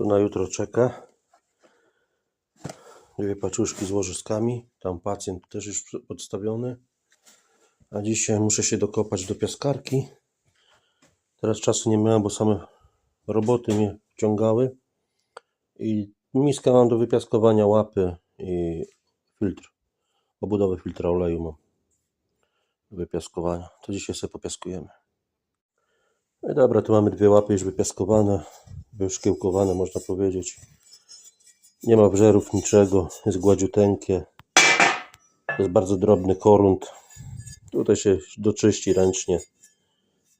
Tu na jutro czeka. Dwie paczuszki z łożyskami. Tam pacjent też już podstawiony. A dzisiaj muszę się dokopać do piaskarki. Teraz czasu nie miałem, bo same roboty mnie wciągały. I miskę mam do wypiaskowania łapy i filtr. Obudowę filtra oleju mam do wypiaskowania. To dzisiaj sobie popiaskujemy. No dobra, tu mamy dwie łapy już wypiaskowane, wyszkiełkowane można powiedzieć. Nie ma wżerów, niczego, jest gładziuteńkie. Jest bardzo drobny korunt. Tutaj się doczyści ręcznie.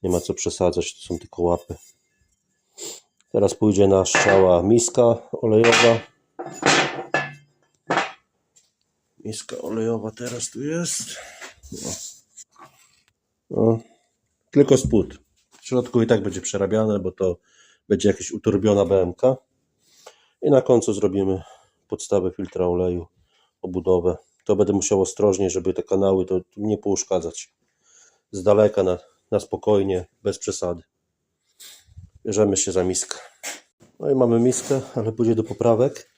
Nie ma co przesadzać, to są tylko łapy. Teraz pójdzie na strzała miska olejowa. Miska olejowa teraz tu jest. No. No. Tylko spód. W środku i tak będzie przerabiane, bo to będzie jakaś uturbiona BMK. I na końcu zrobimy podstawę filtra oleju, obudowę. To będę musiał ostrożnie, żeby te kanały to nie pouszkadzać. Z daleka, na, na spokojnie, bez przesady. Bierzemy się za miskę. No i mamy miskę, ale pójdzie do poprawek.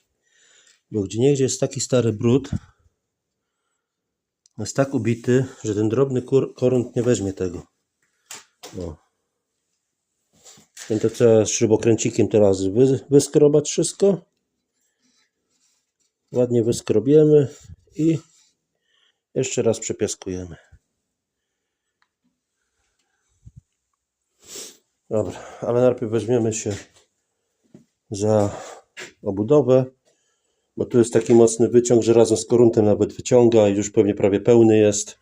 Bo gdzie niegdzie jest taki stary brud, jest tak ubity, że ten drobny kur, nie weźmie tego. Więc to trzeba śrubokręcikiem teraz wy, wyskrobać wszystko. Ładnie wyskrobiemy i jeszcze raz przepiaskujemy. Dobra, ale najpierw weźmiemy się za obudowę, bo tu jest taki mocny wyciąg, że razem z koruntem nawet wyciąga i już pewnie prawie pełny jest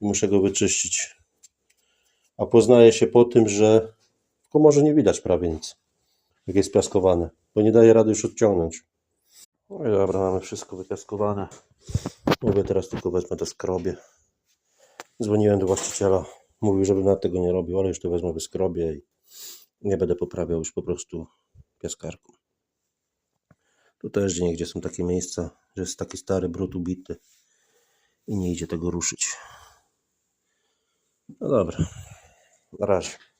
i muszę go wyczyścić. A poznaje się po tym, że w komorze nie widać prawie nic, jak jest piaskowane, bo nie daje rady już odciągnąć. No i dobra, mamy wszystko wypiaskowane. Mówię teraz tylko wezmę to skrobie. Dzwoniłem do właściciela, mówił, żebym na tego nie robił, ale już to wezmę wyskrobię i nie będę poprawiał już po prostu piaskarką. Tu też gdzie niegdzie są takie miejsca, że jest taki stary brud ubity i nie idzie tego ruszyć. No dobra, na razie.